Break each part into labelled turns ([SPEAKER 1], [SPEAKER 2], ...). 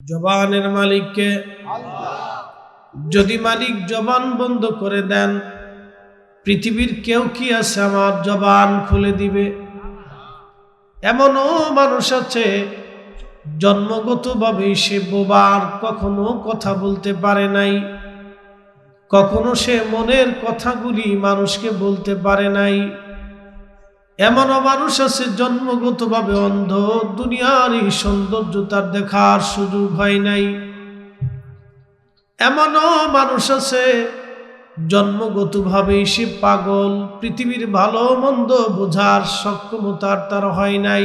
[SPEAKER 1] জবানের মালিককে যদি মালিক জবান বন্ধ করে দেন, পৃথিবীর কেউ কি আছে আমার জবান খুলে দিবে? এমনও মানুষ আছে, জন্মগতভাবে সে বোবার কখনো কথা বলতে পারে নাই, কখনো সে মনের কথাগুলি মানুষকে বলতে পারে নাই। এমনও মানুষ আছে, জন্মগতভাবে অন্ধ। দুনিয়ার এই সৌন্দর্য তার দেখার সুযোগ হয় নাই। এমনও মানুষ আছে জন্মগতভাবে সে পাগল। পৃথিবীর ভালো মন্দ বোঝার সক্ষমতার তার হয় নাই।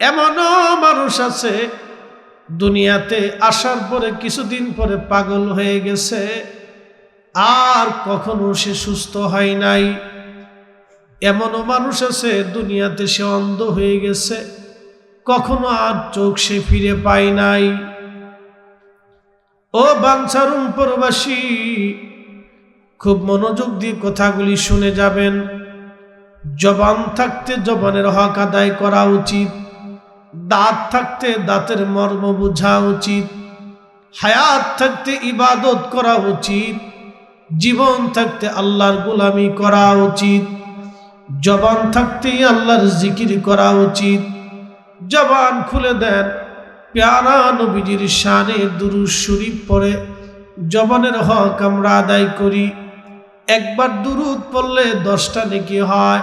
[SPEAKER 1] এমনও মানুষ আছে, দুনিয়াতে আসার পরে কিছুদিন পরে পাগল হয়ে গেছে, আর কখনো সে সুস্থ হয় নাই। এমনও মানুষ আছে, দুনিয়াতে সে অন্ধ হয়ে গেছে। কখনো আর চোখ সে ফিরে পায় নাই। ও বাঞ্ছারুম প্রবাসী, খুব মনোযোগ দিয়ে কথাগুলি শুনে যাবেন। জবান থাকতে জবানের হক আদায় করা উচিত। দাঁত থাকতে দাঁতের মর্ম বোঝা উচিত। হায়াত থাকতে ইবাদত করা উচিত। জীবন থাকতে আল্লাহর গোলামি করা উচিত। জবান থাকতেই আল্লাহর জিকির করা উচিত। জবান খুলে দেন, প্যারা নবীজির শানে দুরুজ শরীফ পড়ে, জবানের হক আমরা আদায় করি। একবার দুরুদ পড়লে দশটা নেকি হয়,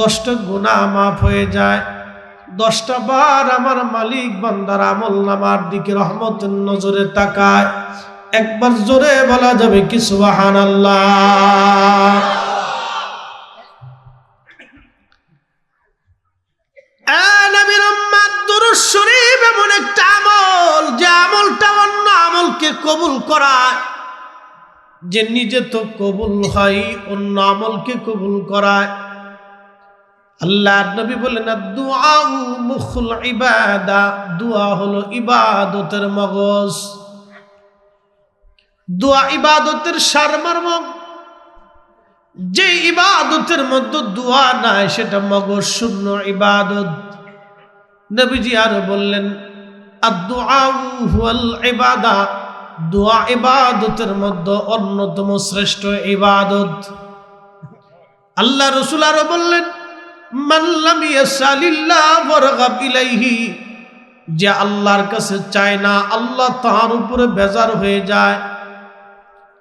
[SPEAKER 1] দশটা গুণা মাফ হয়ে যায়। দশটা বার আমার মালিক বান্দার আমল নামার দিকে রহমতের নজরে তাকায়। একবার জোরে বলা যাবে কি সুবাহান আল্লাহ কবুল করায় যে নিজে তো কবুল হয়, অন্য আমলকে কবুল করায় আল্লাহ নবী বলেন মুখুল ইবাদা দোয়া হলো ইবাদতের মগজ। দোয়া ইবাদতের সারমর্ম। যে ইবাদতের মধ্যে দোয়া নাই, সেটা মগজ শূন্য ইবাদত। নবীজি আরও বললেন ইবাদা দোয়া ইবাদতের মধ্যে অন্যতম শ্রেষ্ঠ ইবাদত। আল্লাহ রসুল আরও বললেন যে আল্লাহর কাছে চায় না, আল্লাহ তাহার উপরে বেজার হয়ে যায়।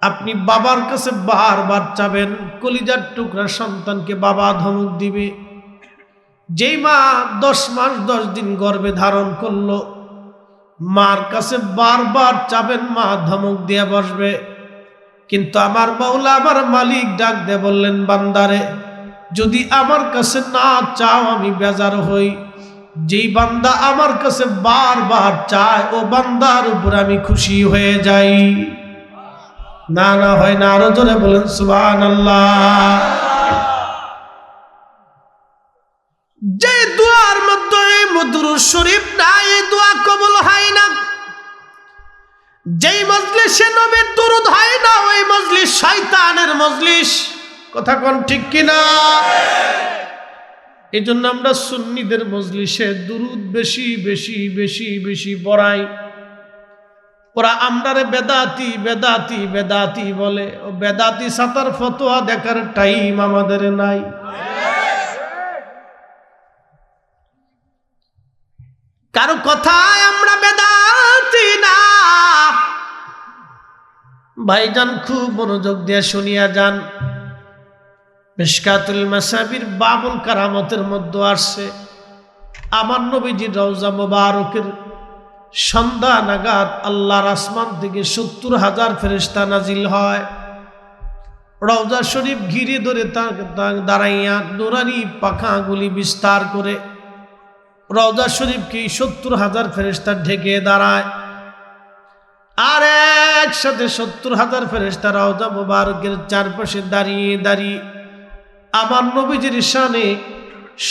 [SPEAKER 1] আপনি বাবার কাছে বারবার চাবেন, কলিজার টুকরা সন্তানকে বাবা ধমক দিবে। যেই মা দশ মাস দশ দিন গর্ভে ধারণ করল মার কাছে বারবার চাবেন মা, ধমক দিয়ে বসবে। কিন্তু আমার মাওলা, আমার মালিক ডাক দে বললেন, বান্দারে, যদি আমার কাছে না চাও, আমি বেজার হই। যেই বান্দা আমার কাছে বারবার চায়, ও বান্দার উপর আমি খুশি হয়ে যাই। না না, হয় না, আরও জোরে বলেন সুবান আল্লাহ যে দোয়ার মধুর শরীফ না এই দোয়া কবল হয় না। যেই মজলিসে নবীর দুরুদ হয় না, ওই মজলিস শয়তানের মজলিস। কথা কোন ঠিক কিনা? এই জন্য আমরা সুন্নিদের মজলিসে দুরুদ বেশি বেশি বেশি বেশি পড়াই। ওরা আমরারে বেদাতি বেদাতি বেদাতি বলে। ও বেদাতি সাতার ফতোয়া দেখার টাইম আমাদের নাই। কারও কথায় আমরা বেদাতি না। ভাইজান, খুব মনোযোগ দিয়ে শুনিয়া যান। মিশকাতুল মাসাবির বাবুল কারামতের মধ্যে আসছে। আমার নবীজির রওজা মোবারকের সন্ধ্যা নাগাদ আল্লাহর আসমান থেকে সত্তর হাজার ফেরিস্তা নাজিল হয়। রওজা শরীফ ঘিরে ধরে দাঁড়াইয়া নুরানি পাখাগুলি বিস্তার করে রওজা শরীফকে সত্তর হাজার ফেরিস্তা ঢেকে দাঁড়ায়? আর একসাথে সত্তর হাজার ফেরিস্তা রওজা মোবারকের চারপাশে দাঁড়িয়ে দাঁড়িয়ে আমার নবীজির শানে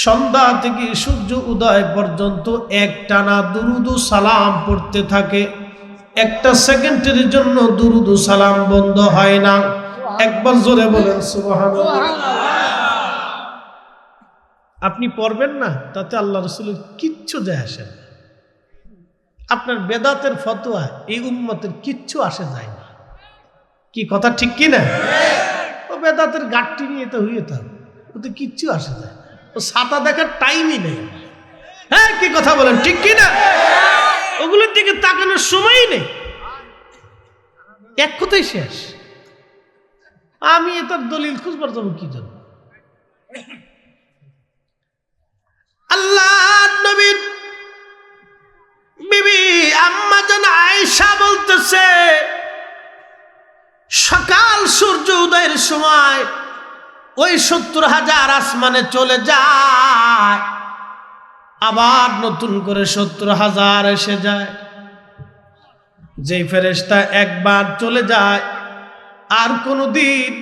[SPEAKER 1] সন্ধ্যা থেকে সূর্য উদয় পর্যন্ত এক টানা দুরুদু সালাম পড়তে থাকে। একটা সেকেন্ডের জন্য দুরুদু সালাম বন্ধ হয় না। একবার জোরে বলেন সুবহান আপনি পড়বেন না, তাতে আল্লাহ রসুলের কিচ্ছু যায় আসে না। আপনার বেদাতের ফতোয়া এই উম্মতের কিচ্ছু আসে যায় না। কি কথা ঠিক কি না? ও বেদাতের গাঠটি নিয়ে তো হইয়ে তো ওতে কিচ্ছু আসে যায় না। ও ছাতা দেখার টাইমই নেই। হ্যাঁ কি কথা বলেন, ঠিক কি না? ওগুলোর দিকে তাকানোর সময়ই নেই। এক কথাই শেষ। আমি এটার দলিল খুঁজবার যাব কি জন্য? আল্লাহ বিবি বলতেছে, সকাল সূর্য উদয়ের সময় ওই সত্তর হাজার আসমানে চলে যায়, আবার নতুন করে সত্তর হাজার এসে যায়। যেই ফেরেস্তা একবার চলে যায়, আর কোনো দিন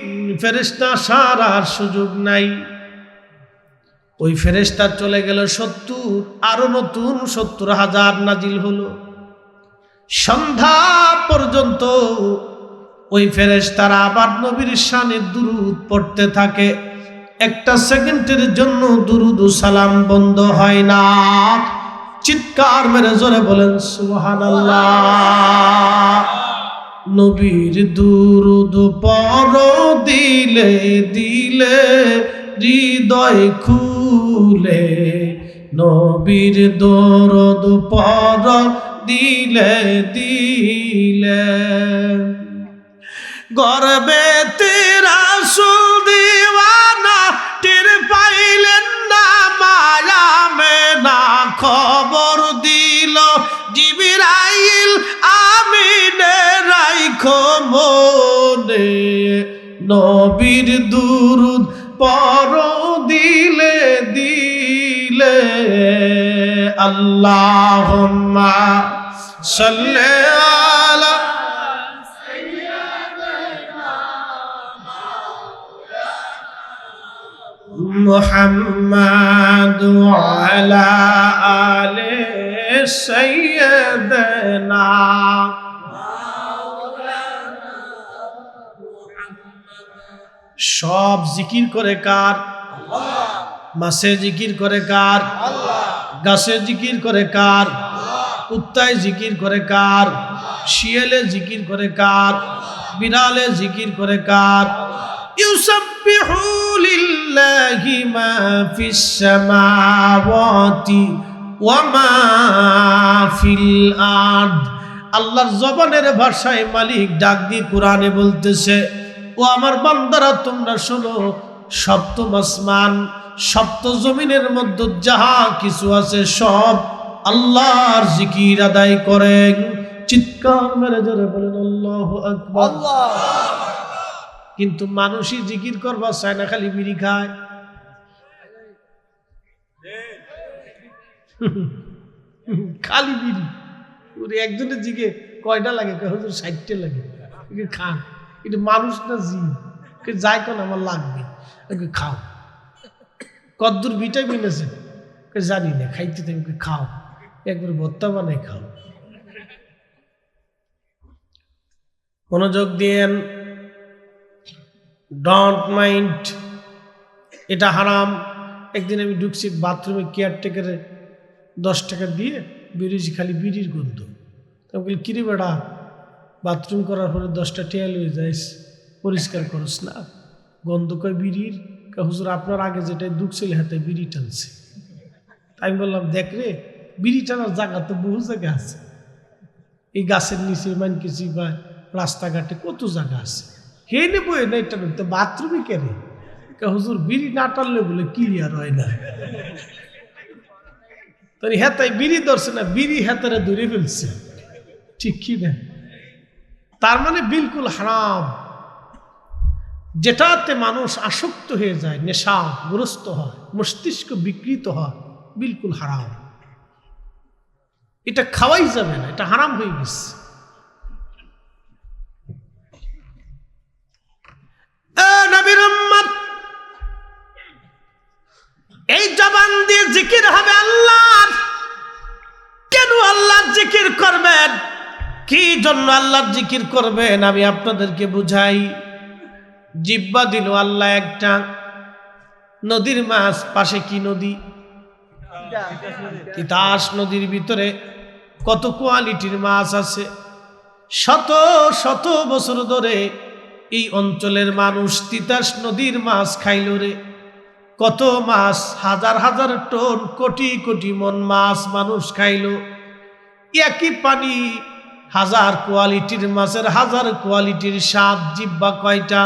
[SPEAKER 1] ফেরেস্তা আসার আর সুযোগ নাই। ওই ফেরেস্তা চলে গেল সত্তর, আরও নতুন সত্তর হাজার নাজিল হলো। সন্ধ্যা পর্যন্ত ওই ফেরেস্তারা আবার নবীর শানে দুরুদ পড়তে থাকে। একটা সেকেন্ডের জন্য দুরুদ সালাম বন্ধ হয় না। চিৎকার মেরে জোরে বলেন সুহান নবীর দুরুদ পর দিলে দিলে হৃদয় খুলে নবীর দরদ পর দিলে দিলে। গর্বে তেরা সুদিওয়ানা টের পাইলেন না মায়া মে না খবর দিল জিবিরাইল আমিনে রাইখো মনে নবীর দুরুদ পর দিলে দিলে আল্লাহুম্মা সাল্লি আলা محمد وعلى آل سيدنا সব জিকির করে কার মাসে জিকির করে কার? গাছে জিকির করে কার? কুত্তায় জিকির করে কার? শিয়ালে জিকির করে কার? বিড়ালে জিকির করে কার? ইউসাব্বিহু মা ফিস সামাওয়াতি ওয়া মা ফিল আরদ। আল্লাহর জবানের ভাষায় মালিক ডাক দিয়ে কোরআনে বলতেছে ও আমার বান্দারা তোমরা শোনো সপ্তম আসমান সপ্ত জমিনের মধ্যে যাহা কিছু আছে সব আল্লাহর জিকির আদায় করেন। চিৎকার মেরে জোরে বলেন আল্লাহ আকবার। কিন্তু মানুষই জিকির করবার চায় না খালি বিড়ি খায়। খালি বিড়ি। ওরে একজনের জিগে কয়টা লাগে? হুজুর ষাটটা লাগে। খান। এটা মানুষ না জি যাই কোন আমার লাগবে। খাও। কদ্দুর ভিটামিন আছে জানি না, খাইতে তুমি খাও। একবার ভত্তা বানাই খাও। মনোযোগ দিয়েন। ডন্ট মাইন্ড এটা হারাম। একদিন আমি ঢুকছি বাথরুমে কেয়ারটেকারে দশ টাকা দিয়ে বেরিয়েছি খালি বিড়ির গন্ধ। আমি বলি, কিরে বেড়া বাথরুম করার পরে দশটা টেয়াল হয়ে যাইস, পরিষ্কার করস না। গন্ধ কয় বিড়ির? হুজুর, আপনার আগে যেটা ঢুকছিল হাতে বিড়ি টানছে। আমি বললাম, দেখ রে, বিড়ি টানার জায়গা তো বহু জায়গা আছে। এই গাছের নিচে মানকেছি বা রাস্তাঘাটে কত জায়গা আছে? হে নেব না এটা তো বাথরুমে কেনে হুজুর, বিড়ি না টানলে বলে ক্লিয়ার হয় না। তাই হেতাই বিড়ি ধরছে না, বিড়ি হেতারে দূরে ফেলছে। ঠিক কি না? তার মানে বিলকুল হারাম। যেটাতে মানুষ আসক্ত হয়ে যায়, নেশা গ্রস্ত হয়, মস্তিষ্ক বিকৃত হয়, বিলকুল হারাম। এটা খাওয়াই যাবে না, এটা হারাম হয়ে গেছে। এই জবান দিয়ে জিকির হবে আল্লাহ কেন আল্লাহর জিকির করবেন? কি জন্য আল্লাহর জিকির করবেন? আমি আপনাদেরকে বুঝাই। জিব্বা দিল আল্লাহ একটা। নদীর মাছ, পাশে কি নদী? তিতাস নদীর ভিতরে কত কোয়ালিটির মাছ আছে। শত শত বছর ধরে এই অঞ্চলের মানুষ তিতাস নদীর মাছ খাইল রে। কত মাছ, হাজার হাজার টন, কোটি কোটি মন মাছ মানুষ খাইল। একই পানি, হাজার কোয়ালিটির মাছের হাজার কোয়ালিটির স্বাদ, জিব্বা কয়টা?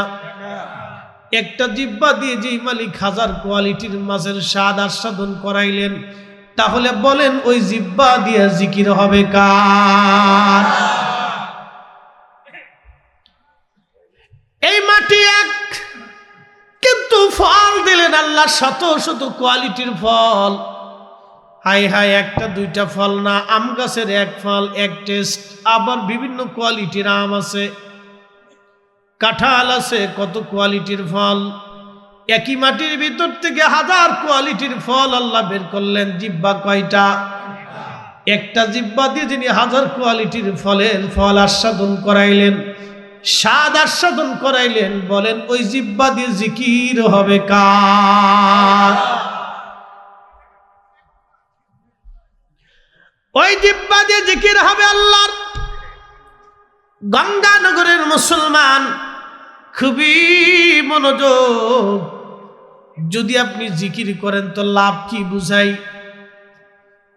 [SPEAKER 1] একটা জিব্বা দিয়ে যেই মালিক হাজার কোয়ালিটির মাছের স্বাদ আস্বাদন করাইলেন, তাহলে বলেন ওই জিব্বা দিয়ে জিকির হবে কার? এই মাটি এক, কিন্তু ফল দিলেন আল্লাহ শত শত কোয়ালিটির ফল। হাই হাই, একটা দুইটা ফল না, আম গাছের এক ফল, এক টেস্ট, আবার বিভিন্ন কোয়ালিটির আম আছে। কাঁঠাল আছে, কত কোয়ালিটির ফল। একই মাটির ভিতর থেকে হাজার কোয়ালিটির ফল আল্লাহ বের করলেন, জিব্বা কয়টা? একটা জিব্বা দিয়ে যিনি হাজার কোয়ালিটির ফলের ফল আস্বাদন করাইলেন, স্বাদ আস্বাদন করাইলেন, বলেন, ওই জিব্বা দিয়ে জিকির হবে কার? ওই জিব্বা দিয়ে জিকির হবে আল্লাহর গঙ্গানগরের মুসলমান, খুবই মনোযোগ। যদি আপনি জিকির করেন তো লাভ কি বুঝাই?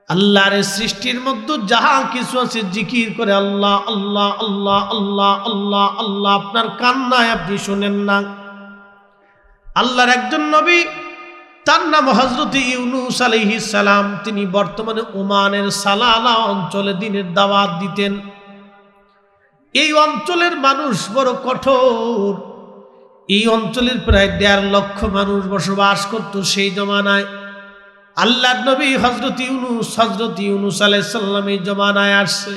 [SPEAKER 1] আল্লাহর সৃষ্টির মধ্যে যাহা কিছু আছে জিকির করে আল্লাহ আল্লাহ আল্লাহ আল্লাহ আল্লাহ আল্লাহ, আপনার কান্নায় আপনি শোনেন না। আল্লাহর একজন নবী, তার নাম হজরত ইউনুস সালাম, তিনি বর্তমানে ওমানের সালালা অঞ্চলে দিনের দাওয়াত দিতেন। এই অঞ্চলের মানুষ বড় কঠোর। এই অঞ্চলের প্রায় দেড় লক্ষ মানুষ বসবাস করত সেই জমানায়। আল্লাহ নবী হজরত ইউনুস হজরত ইউনুস আলাইসাল্লাম এই জমানায় আসছে।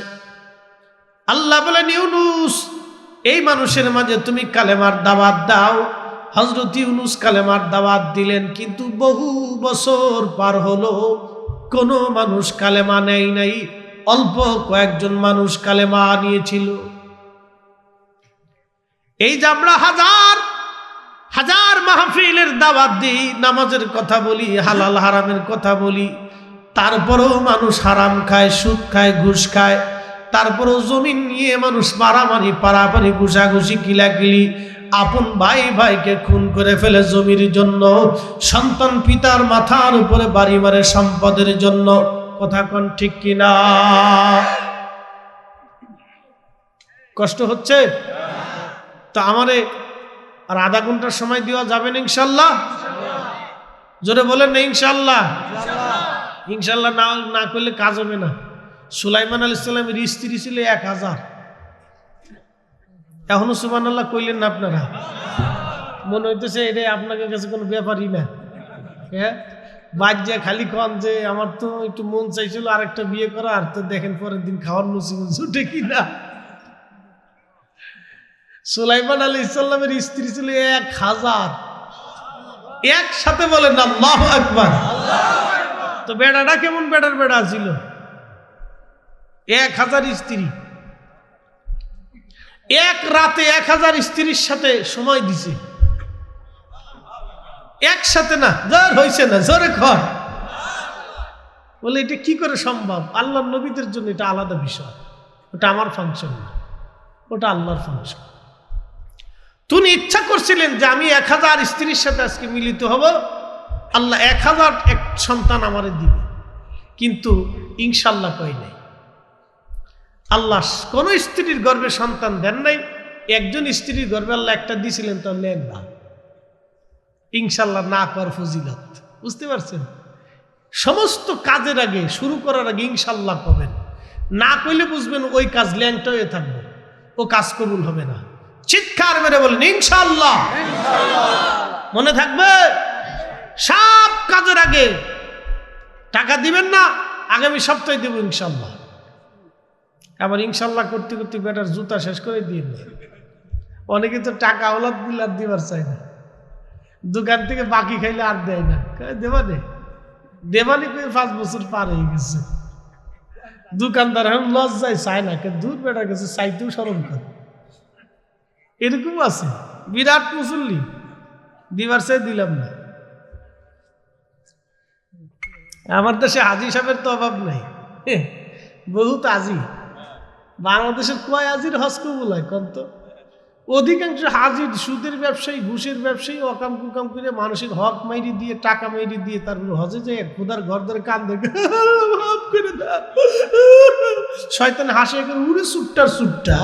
[SPEAKER 1] আল্লাহ বলেন, ইউনুস, এই মানুষের মাঝে তুমি কালেমার দাওয়াত দাও। হজরত ইউনুস কালেমার দাওয়াত দিলেন, কিন্তু বহু বছর পার হলো, কোনো মানুষ কালেমা নেই নাই, অল্প কয়েকজন মানুষ কালেমা নিয়েছিল। এই যে আমরা হাজার হাজার মাহফিলের দাওয়াত দিই, নামাজের কথা বলি, হালাল হারামের কথা বলি, তারপরেও মানুষ হারাম খায়, সুদ খায়, ঘুষ খায়, তারপরেও জমিন নিয়ে মানুষ মারামারি, পারাপারি, ঘুষাঘুষি, কিলাকিলি, আপন ভাই ভাইকে খুন করে ফেলে জমির জন্য, সন্তান পিতার মাথার উপরে বাড়ি মারে সম্পদের জন্য। কথা কন ঠিক কিনা? কষ্ট হচ্ছে? তো আমারে আর আধা ঘণ্টার সময় দেওয়া যাবে না ইনশাল্লাহ? জোরে বলেন না ইনশাল্লাহ? ইনশাল্লাহ না না করলে কাজ হবে না। সুলাইমান আল ইসলামের স্ত্রী ছিল এক হাজার। এখনও সুমান আল্লাহ কইলেন না আপনারা? মনে হইতেছে এটা আপনাদের কাছে কোনো ব্যাপারই না। হ্যাঁ বাজ্যা খালি কন যে আমার তো একটু মন চাইছিল আরেকটা বিয়ে করা আর তো দেখেন পরের দিন খাওয়ার নসিব ছুটে কিনা। সুলাইমান আলী ইসলামের স্ত্রী ছিল এক হাজার। একসাথে বলেন, আল্লাহ একবার তো বেড়াটা কেমন বেড়ার বেড়া ছিল? এক হাজার স্ত্রী। এক রাতে এক হাজার স্ত্রীর সাথে সময় দিছে। একসাথে না, জোর হয়েছে না, জোরে খর বলে, এটা কি করে সম্ভব? আল্লাহ নবীদের জন্য এটা আলাদা বিষয়। ওটা আমার ফাংশন না। ওটা আল্লাহর ফাংশন তুমি ইচ্ছা করছিলেন যে আমি এক হাজার স্ত্রীর সাথে আজকে মিলিত হব, আল্লাহ এক হাজার এক সন্তান আমারে দিবে। কিন্তু ইনশাল্লাহ কই নাই। আল্লাহ কোন স্ত্রীর গর্ভে সন্তান দেন নাই, একজন স্ত্রীর গর্ভে আল্লাহ একটা দিয়েছিলেন তো নেন না। ইনশাল্লাহ না কর ফজিলত। বুঝতে পারছেন? সমস্ত কাজের আগে, শুরু করার আগে ইনশাল্লাহ পাবেন। না কইলে বুঝবেন ওই কাজ ল্যাংটা হয়ে থাকবে, ও কাজ কবুল হবে না। চিৎকার মেরে বলেন ইনশাল্লাহ মনে থাকবে? সব কাজের আগে টাকা দিবেন না আগামী সপ্তাহে দেবো ইনশাল্লাহ আবার ইনশাল্লাহ করতে করতে বেটার জুতা শেষ করে দিয়ে দেয় অনেকে তো টাকা ওলাদ আর দিবার চায় না। দোকান থেকে বাকি খাইলে আর দেয় না। কয়, দেবা নে? দেবানি করে পাঁচ বছর পার হয়ে গেছে। দোকানদার এখন লজ্জায় চায় না দূর বেটা গেছে চাইতেও স্মরণ করে। এরকম আছে। বিরাট মুসল্লি। দিবার দিলাম না। আমার দেশে হাজি সাহেবের তো অভাব নাই। বহুত আজি বাংলাদেশের কয় আজির হজ কবুল হয় কন্ত অধিকাংশ হাজির সুদের ব্যবসায়ী, ঘুষের ব্যবসায়ী অকাম কুকাম করে মানুষের হক মাইরি দিয়ে, টাকা মাইরি দিয়ে তারপরে হজে যায়, খুদার ঘর ধরে কান দাও শয়তান হাসে উড়ে সুট্টার সুট্টা।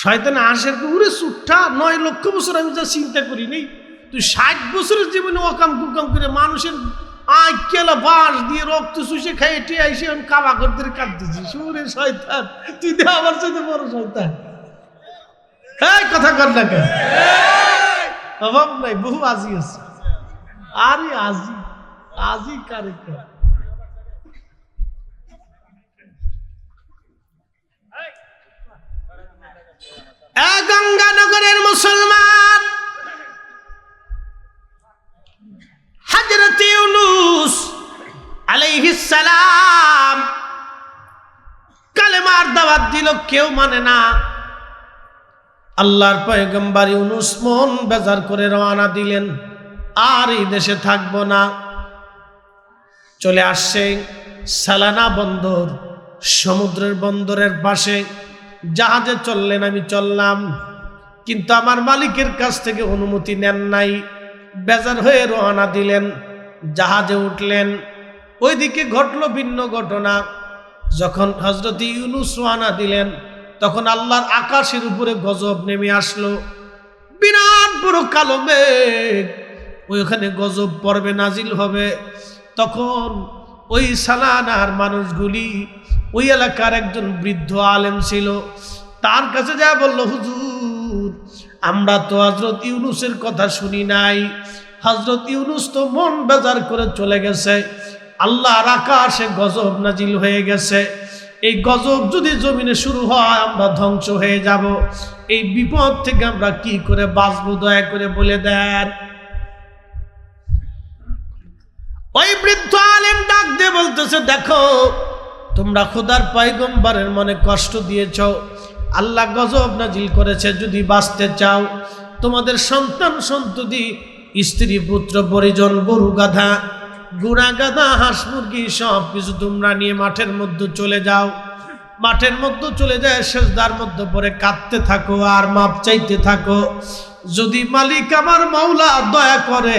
[SPEAKER 1] শয়তান হাসের উড়ে সুট্টা নয় লক্ষ বছর আমি যা চিন্তা করি নেই। তুই ষাট বছরের জীবনে অকাম কুকাম করে মানুষের আই কেলা বাঁশ দিয়ে রক্ত শুষে খাই এটি আইসে আমি কাবা করতে কাঁদতেছি। সুরে শয়তান, তুই দে আমার সাথে বড় শয়তান। হ্যাঁ কথা কর না কেন? অভাব নাই, বহু আজি আছে। আরে আজি আজি কারে কর? গঙ্গানগরের মুসলমান। হজরত ইউনুস আলাইহিস সালাম কালেমার দাওয়াত দিল, কেউ মানে না। আল্লাহর পয়গম্বর ইউনুস মন বেজার করে রওনা দিলেন, আর এই দেশে থাকব না। চলে আসছে সালানা বন্দর, সমুদ্রের বন্দরের পাশে। জাহাজে চললেন, আমি চললাম। কিন্তু আমার মালিকের কাছ থেকে অনুমতি নেন নাই। বেজার হয়ে রওনা দিলেন, জাহাজে উঠলেন। ওইদিকে ঘটল ভিন্ন ঘটনা। যখন হজরত ইউনুস রওনা দিলেন, তখন আল্লাহর আকাশের উপরে গজব নেমে আসলো। বিরাট বড় কালো মেঘ। ওইখানে গজব পর্বে নাজিল হবে। তখন ওই সালানার মানুষগুলি, ওই এলাকার একজন বৃদ্ধ আলেম ছিল। তার কাছে যা বলল, হুজুর, আমরা তো হজরত ইউনুসের কথা শুনি নাই। হজরত ইউনুস তো মন বেজার করে চলে গেছে। আল্লাহর আকাশে গজব নাজিল হয়ে গেছে। এই গজব যদি জমিনে শুরু হয়, আমরা ধ্বংস হয়ে যাব। এই বিপদ থেকে আমরা কি করে বাঁচবো, দয়া করে বলে দেন। ওই বৃদ্ধ আলেম ডাক দিয়ে বলতেছে, দেখো, তোমরা খোদার পাইগম্বরের মনে কষ্ট দিয়েছ। আল্লাহ গজব নাজিল করেছে, যদি বাঁচতে চাও, তোমাদের সন্তান সন্ততি, স্ত্রী, পুত্র, পরিজন, গরু, গাধা গুড়া গাধা, হাঁস, মুরগি, সব কিছু তোমরা নিয়ে মাঠের মধ্যে চলে যাও। মাঠের মধ্যে চলে যায়, সেজদার মধ্যে পরে কাঁদতে থাকো আর মাপ চাইতে থাকো। যদি মালিক আমার মাওলা দয়া করে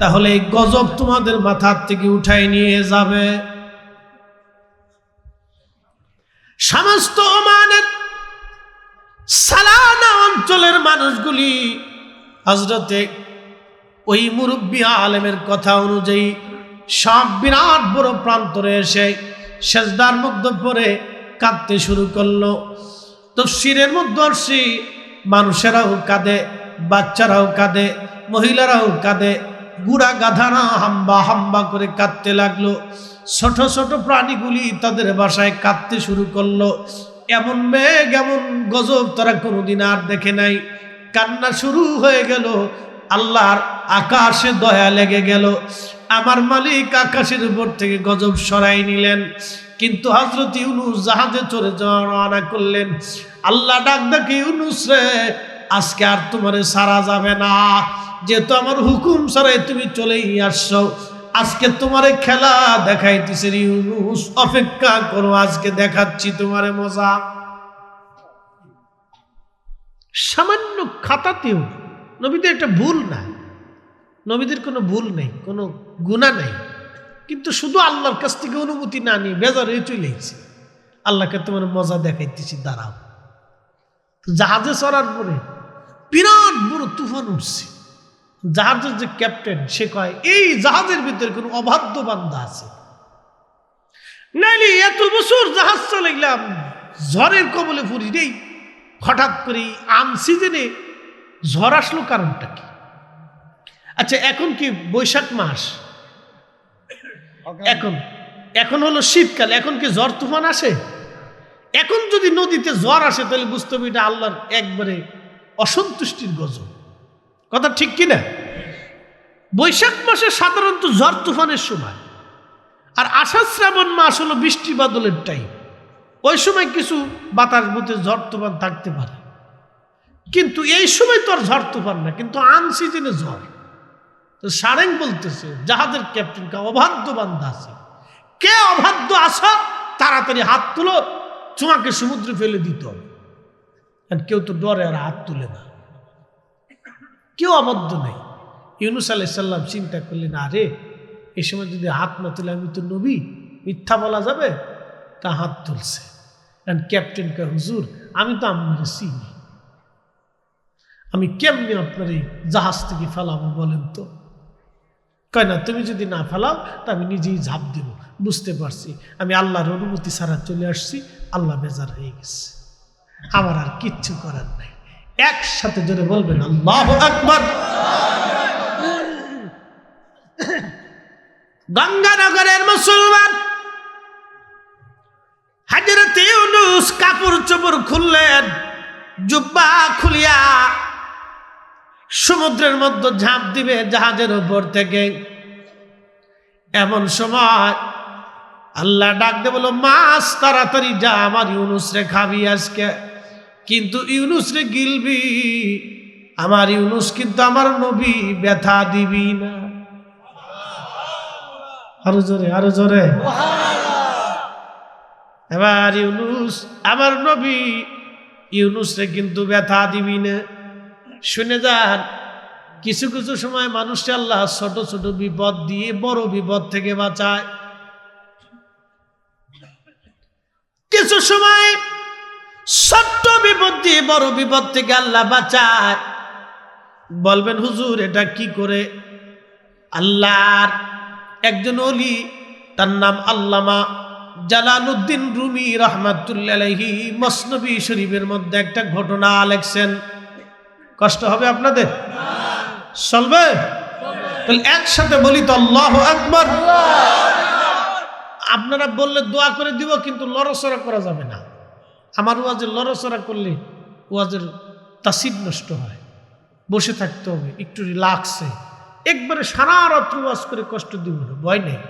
[SPEAKER 1] তাহলে এই গজব তোমাদের মাথার থেকে উঠাই নিয়ে যাবে। সমস্ত ওমানের সালানা অঞ্চলের মানুষগুলি হজরতে ওই মুরব্বী আলেমের কথা অনুযায়ী সব বিরাট বড় প্রান্তরে এসে সেজদার মধ্যে পরে কাঁদতে শুরু করল। তফসিরের মধ্যে অর্শি মানুষেরাও কাঁদে, বাচ্চারাও কাঁদে, মহিলারাও কাঁদে গুড়া গাধারা হাম্বা হাম্বা করে কাঁদতে লাগল। ছোট ছোট প্রাণীগুলি তাদের বাসায় কাঁদতে শুরু করল। এমন মেঘ, এমন গজব তারা কোনোদিন আর দেখে নাই। কান্না শুরু হয়ে গেল। আল্লাহর আকাশে দয়া লেগে গেল। আমার মালিক আকাশের উপর থেকে গজব সরাই নিলেন। কিন্তু হজরত ইউনুস জাহাজে চড়ে যাওয়া রওনা করলেন। আল্লাহ ডাক ডাকে, ইউনুস রে আজকে আর তোমারে সারা যাবে না। যেহেতু আমার হুকুম ছাড়াই তুমি চলেই আসছো, আজকে তোমারে খেলা দেখাইতেছে অপেক্ষা করো, আজকে দেখাচ্ছি তোমারে মজা। সামান্য খাতাতেও নবীদের একটা ভুল না নবীদের কোনো ভুল নেই, কোনো গুণা নেই। কিন্তু শুধু আল্লাহর কাছ থেকে অনুমতি না নিয়ে বেজার হয়ে চলে গেছে আল্লাহকে তোমার মজা দেখাইতেছি, দাঁড়াও। জাহাজে চড়ার পরে বিরাট বড় তুফান উঠছে। জাহাজের যে ক্যাপ্টেন সে কয় এই জাহাজের ভিতরে কোনো অবাধ্য বান্ধা আছে? নাইলে এত বছর জাহাজ চলে গেলাম ঝড়ের কবলে ফুরি নেই হঠাৎ করে আম সিজনে ঝড় আসলো কারণটা কি? আচ্ছা এখন কি বৈশাখ মাস? এখন এখন হলো শীতকাল এখন কি ঝড় তুফান আসে? এখন যদি নদীতে ঝড় আসে তাহলে বুঝতে হবে এটা আল্লাহর একবারে অসন্তুষ্টির গজব কথা ঠিক কিনা? বৈশাখ মাসে সাধারণত ঝড় তুফানের সময়, আর আষাঢ় শ্রাবণ মাস হলো বৃষ্টি বাদলের টাইম ওই সময় কিছু বাতাস বুতে ঝড় তুফান থাকতে পারে। কিন্তু এই সময় তো আর ঝড় তুফান না, কিন্তু আন সিজনে ঝড়। তো সারেং বলতেছে, জাহাজের ক্যাপ্টেনকে অবাধ্য বান্ধা আছে। কে অবাধ্য আসা তাড়াতাড়ি হাত তুলো, তোমাকে সমুদ্রে ফেলে দিত হবে। কেউ তো ডরে আর হাত তুলে না। কেউ অবাধ্য নেই। ইউনুস আলাইসাল্লাম চিন্তা করলেন, আরে এই সময় যদি হাত না তুলে, আমি তো নবী, মিথ্যা বলা যাবে? তা হাত তুলছে। আর ক্যাপ্টেনকে হুজুর, আমি তো আপনার চিনি। আমি কেমনি আপনার এই জাহাজ থেকে ফেলাবো বলেন তো? কয়, না, তুমি যদি না ফেলাও, তা আমি নিজেই ঝাঁপ দেব। বুঝতে পারছি। আমি আল্লাহর অনুমতি ছাড়া চলে আসছি। আল্লাহ বেজার হয়ে গেছে। আমার আর কিচ্ছু করার নাই। একসাথে জোরে বলবেন, আল্লাহ আকবর। গঙ্গানগরের মুসলমান হাজরতে ইউনুস কাপড় চোপড় খুললেন, জুব্বা খুলিয়া সমুদ্রের মধ্যে ঝাঁপ দিবে জাহাজের উপর থেকে। এমন সময় আল্লাহ ডাক দে বলো মাছ তাড়াতাড়ি যা, আমার ইউনুস রে খাবি আজকে। কিন্তু ইউনুস রে গিলবি, আমার ইউনুস কিন্তু আমার নবী, ব্যথা দিবি না। আরও জোরে আরও জোরে। এবার ইউনুস, আমার নবী, ইউনুস রে কিন্তু ব্যথা দিবি না। শুনে যান, কিছু কিছু সময় মানুষকে আল্লাহ ছোট ছোট বিপদ দিয়ে বড় বিপদ থেকে বাঁচায়। কিছু সময় ছোট্ট বিপদ দিয়ে বড় বিপদ থেকে আল্লাহ বাঁচায়। বলবেন, হুজুর, এটা কি করে? আল্লাহর একজন অলি তার নাম আল্লামা জালালউদ্দিন রুমি রহমাতুল্লাহি মসনবী শরীফের মধ্যে একটা ঘটনা লেখছেন। কষ্ট হবে আপনাদের? চলবে? একসাথে বলি তো, আল্লাহ আকবর। আপনারা বললে দোয়া করে দিব, কিন্তু লড়সড়া করা যাবে না। আমার ওয়াজের লড়াচড়া করলে ওয়াজের তাসিদ নষ্ট হয়। বসে থাকতে হবে, একটু রিল্যাক্সে একবারে সারা রাত্র ওয়াজ করে কষ্ট দিব না, ভয় নেই।